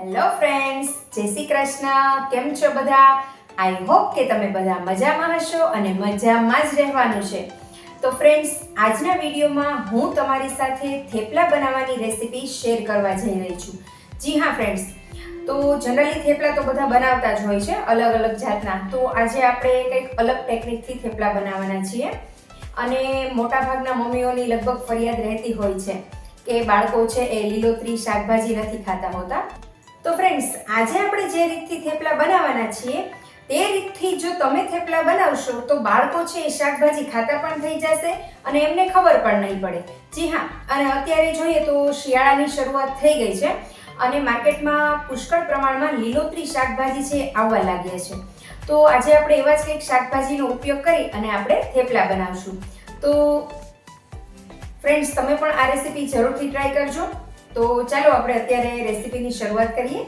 Hello friends જય શ્રી કૃષ્ણ. કેમ છો બધા? આઈ હોપ કે તમે બધા મજામાં હશો અને મજામાં જ રહેવાનું છે. તો ફ્રેન્ડ્સ આજના વિડીયોમાં હું તમારી સાથે થેપલા બનાવવાની રેસીપી શેર કરવા જઈ રહી છું. જી હા ફ્રેન્ડ્સ તો જનરલી થેપલા તો બધા બનાવતા જ હોય છે, અલગ અલગ જાતના. તો આજે આપણે કંઈક અલગ ટેકનિકથી થેપલા બનાવવાના છીએ. અને મોટાભાગના મમ્મીઓની લગભગ ફરિયાદ રહેતી હોય છે કે બાળકો છે એ લીલોતરી શાકભાજી નથી ખાતા હોતા. તો ફ્રેન્ડ્સ આજે આપણે જે રીતથી થેપલા બનાવવાના છીએ, તે રીતથી જો તમે થેપલા બનાવશો, તો બાળકો છે એ શાકભાજી ખાતા પણ થઈ જશે અને એમને ખબર પણ નહીં પડે. જી હા, અને અત્યારે જોઈએ તો શિયાળાની શરૂઆત થઈ ગઈ છે અને માર્કેટમાં પુષ્કળ પ્રમાણમાં લીલોતરી શાકભાજી છે આવવા લાગ્યા છે. તો આજે આપણે એવા જ કંઈક શાકભાજીનો ઉપયોગ કરી અને આપણે થેપલા બનાવશું. તો ફ્રેન્ડ્સ તમે પણ આ રેસીપી જરૂરથી ટ્રાય કરજો. તો ચાલો આપણે અત્યારે રેસીપીની શરૂઆત કરીએ.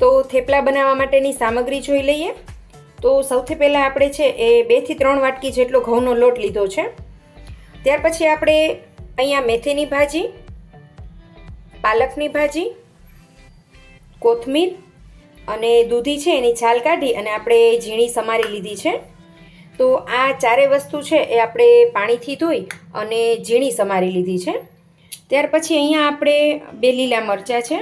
તો થેપલા બનાવવા માટેની સામગ્રી જોઈ લઈએ. તો સૌથી પહેલાં આપણે છે એ બેથી ત્રણ વાટકી જેટલો ઘઉંનો લોટ લીધો છે. ત્યાર પછી આપણે અહીંયા મેથીની ભાજી, પાલકની ભાજી કોથમીર અને દૂધી છે એની છાલ કાઢી અને આપણે ઝીણી સમારી લીધી છે. તો આ ચારે વસ્તુ છે એ આપણે પાણીથી ધોઈ અને ઝીણી સમારી લીધી છે. ત્યાર પછી અહીંયા આપણે બે લીલા મરચાં છે.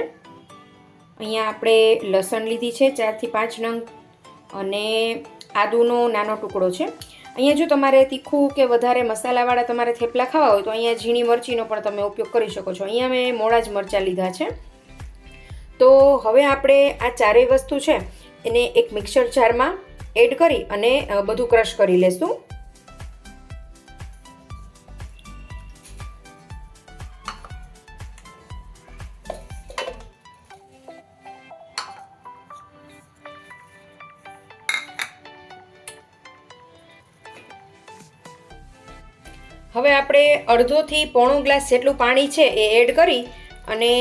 અહીંયા આપણે લસણ લીધી છે ચારથી પાંચ નંગ અને આદુનો નાનો ટુકડો છે. અહીંયા જો તમારે તીખું કે વધારે મસાલાવાળા તમારે થેપલા ખાવા હોય તો અહીંયા ઝીણી મરચીનો પણ તમે ઉપયોગ કરી શકો છો. અહીંયા મેં મોડા જ મરચાં લીધા છે. તો હવે આપણે આ ચારેય વસ્તુ છે એને એક મિક્સર જારમાં એડ કરી અને બધું ક્રશ કરી લેશું. હવે આપણે અડધોથી પોણો ગ્લાસ જેટલું પાણી છે એ એડ કરી અને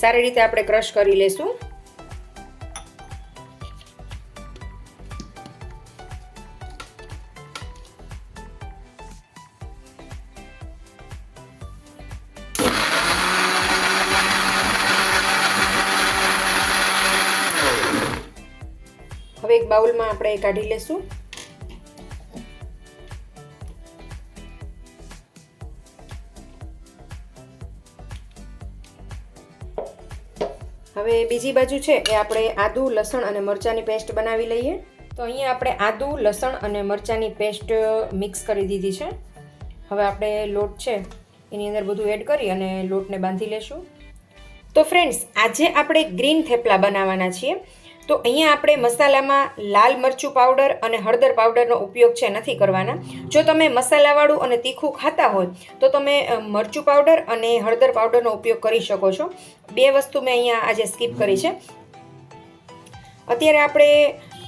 સારી રીતે આપણે ક્રશ કરી લેશું. હવે એક બાઉલમાં આપણે કાઢી લેશું. હવે બીજી બાજુ છે એ આપણે આદુ, લસણ અને મરચાંની પેસ્ટ બનાવી લઈએ. તો અહીંયા આપણે આદુ, લસણ અને મરચાંની પેસ્ટ મિક્સ કરી દીધી છે. હવે આપણે લોટ છે, એની અંદર બધું એડ કરી અને લોટને બાંધી લેશું. તો ફ્રેન્ડ્સ, આજે આપણે ગ્રીન થેપલા બનાવવાના છીએ. તો અહીંયા આપણે મસાલામાં લાલ મરચું પાવડર અને હળદર પાવડરનો ઉપયોગ છે નથી કરવાના. જો તમે મસાલાવાળું અને તીખું ખાતા હોય, તો તમે મરચું પાવડર અને હળદર પાવડરનો ઉપયોગ કરી શકો છો. બે વસ્તુ મેં અહીંયા આજે સ્કીપ કરી છે. અત્યારે આપણે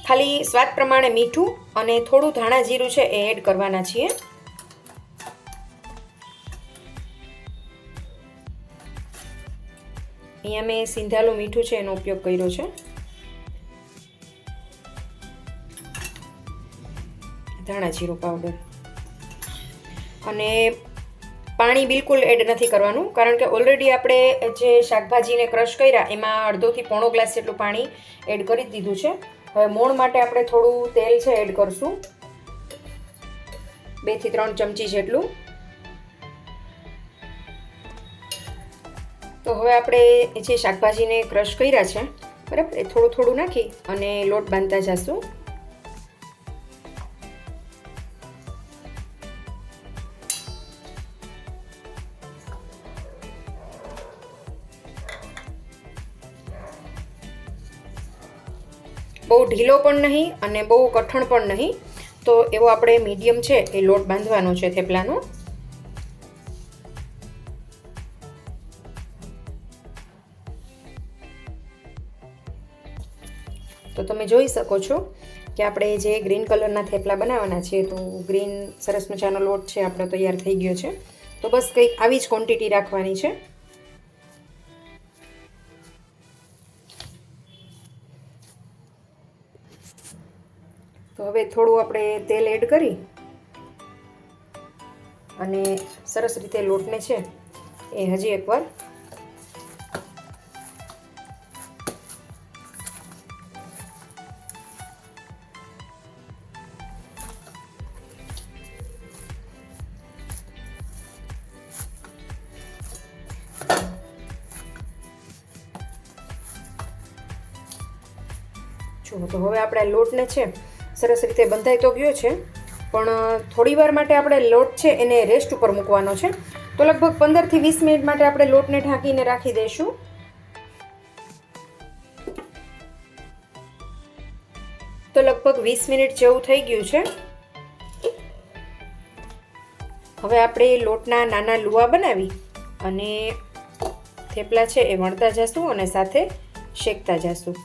ખાલી સ્વાદ પ્રમાણે મીઠું અને થોડું ધાણા જીરું છે એ એડ કરવાના છીએ. અહીંયા મેં સિંધાલું મીઠું છે એનો ઉપયોગ કર્યો છે. ધાણા જીરું પાવડર. અને પાણી બિલકુલ એડ નથી કરવાનું, કારણ કે ઓલરેડી આપણે જે શાકભાજીને ક્રશ કર્યા, એમાં અડધોથી પોણો ગ્લાસ જેટલું પાણી એડ કરી દીધું છે. હવે મોણ માટે આપણે થોડું તેલ છે એડ કરશું. બેથી ત્રણ ચમચી જેટલું. તો હવે આપણે જે શાકભાજીને ક્રશ કર્યા છે, બરાબર, એ થોડું થોડું નાખી અને લોટ બાંધતા જશું. બહુ ઢીલો પણ નહીં અને બહુ કઠણ પણ નહીં. તો એવો આપણે મીડિયમ છે એ લોટ બાંધવાનો છે થેપલાનો. તો તમે જોઈ શકો છો કે આપણે જે ગ્રીન કલરના થેપલા બનાવવાના છે તો ગ્રીન સરસ મજાનો લોટ છે, આપણો તૈયાર થઈ ગયો છે. તો બસ કંઈક આવી જ ક્વોન્ટિટી રાખવાની છે. હવે થોડું આપણે તેલ એડ કરી અને સરસ રીતે લોટને છે એ હજી એકવાર જુઓ તો હવે આપણે લોટને છે સરસ રીતે બંધાઈ તો ગયો છે. પણ થોડી વાર માટે આપણે લોટ છે એને રેસ્ટ ઉપર મૂકવાનો છે. તો લગભગ પંદરથી વીસ મિનિટ માટે આપણે લોટને ઢાંકીને રાખી દઈશું. તો લગભગ વીસ મિનિટ જેવું થઈ ગયું છે. હવે આપણે લોટના નાના લુવા બનાવી અને થેપલા છે એ વણતા જશું અને સાથે શેકતા જશું.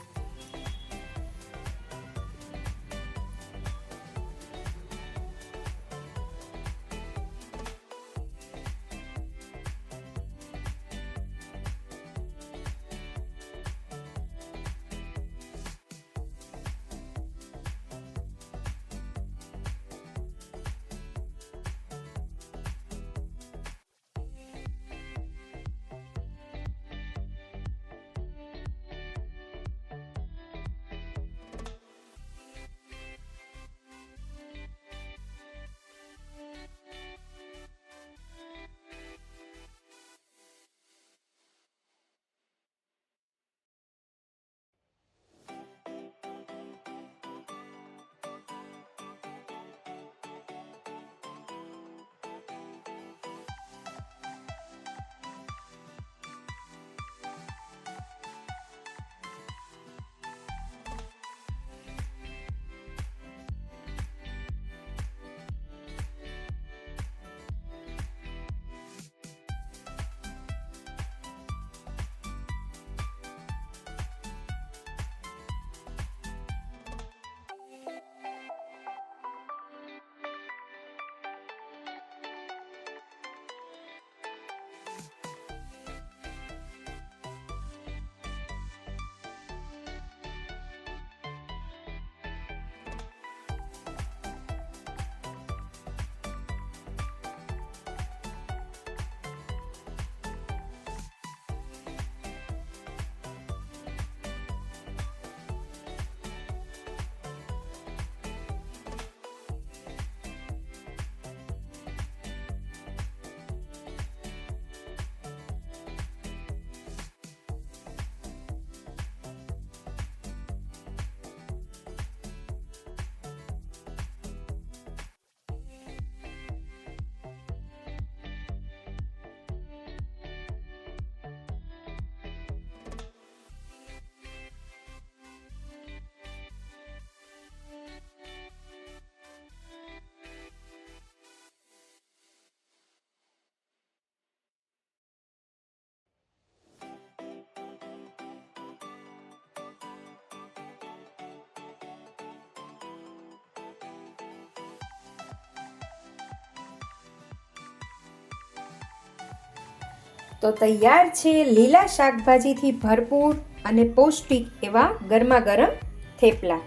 તો તૈયાર છે લીલા શાકભાજીથી ભરપૂર અને પૌષ્ટિક એવા ગરમા ગરમ થેપલા.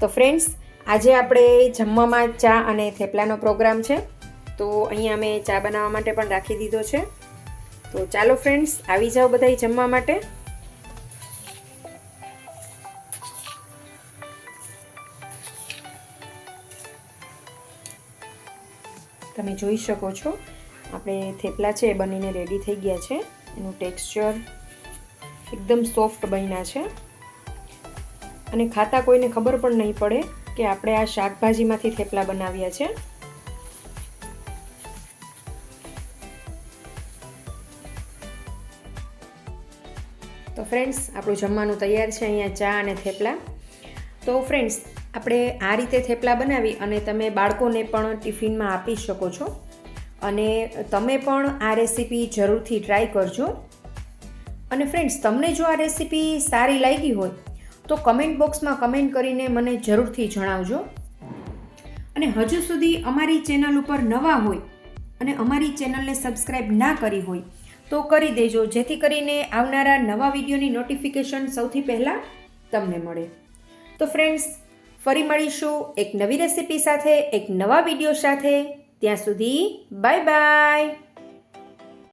તો ફ્રેન્ડ્સ આજે આપણે જમવામાં ચા અને થેપલાનો પ્રોગ્રામ છે. તો અહીંયા અમે ચા બનાવવા માટે પણ રાખી દીધો છે. તો ચાલો ફ્રેન્ડ્સ આવી જાઓ બધા જમવા માટે. તમે જોઈ શકો છો આપણે થેપલા છે એ બનીને રેડી થઈ ગયા છે. એનું ટેક્સચર એકદમ સોફ્ટ બન્યા છે. અને ખાતા કોઈને ખબર પણ નહીં પડે કે આપણે આ શાકભાજીમાંથી થેપલા બનાવ્યા છે. તો ફ્રેન્ડ્સ આપણું જમવાનું તૈયાર છે અહીંયા ચા અને થેપલા. તો ફ્રેન્ડ્સ આપણે આ રીતે થેપલા બનાવી અને તમે બાળકોને પણ ટિફિનમાં આપી શકો છો. અને તમે પણ આ રેસીપી જરૂરથી ટ્રાય કરજો. અને ફ્રેન્ડ્સ તમને જો આ રેસીપી સારી લાગી હોય, તો કમેન્ટ બોક્સમાં કમેન્ટ કરીને મને જરૂરથી જણાવજો. અને હજુ સુધી અમારી ચેનલ ઉપર નવા હોય અને અમારી ચેનલને સબસ્ક્રાઈબ ના કરી હોય, તો કરી દેજો. જેથી કરીને આવનારા નવા વિડીયોની નોટિફિકેશન સૌથી પહેલાં તમને મળે. તો ફ્રેન્ડ્સ ફરી મળીશું એક નવી રેસીપી સાથે, એક નવા વીડિયો સાથે. ત્યાં સુધી બાય બાય.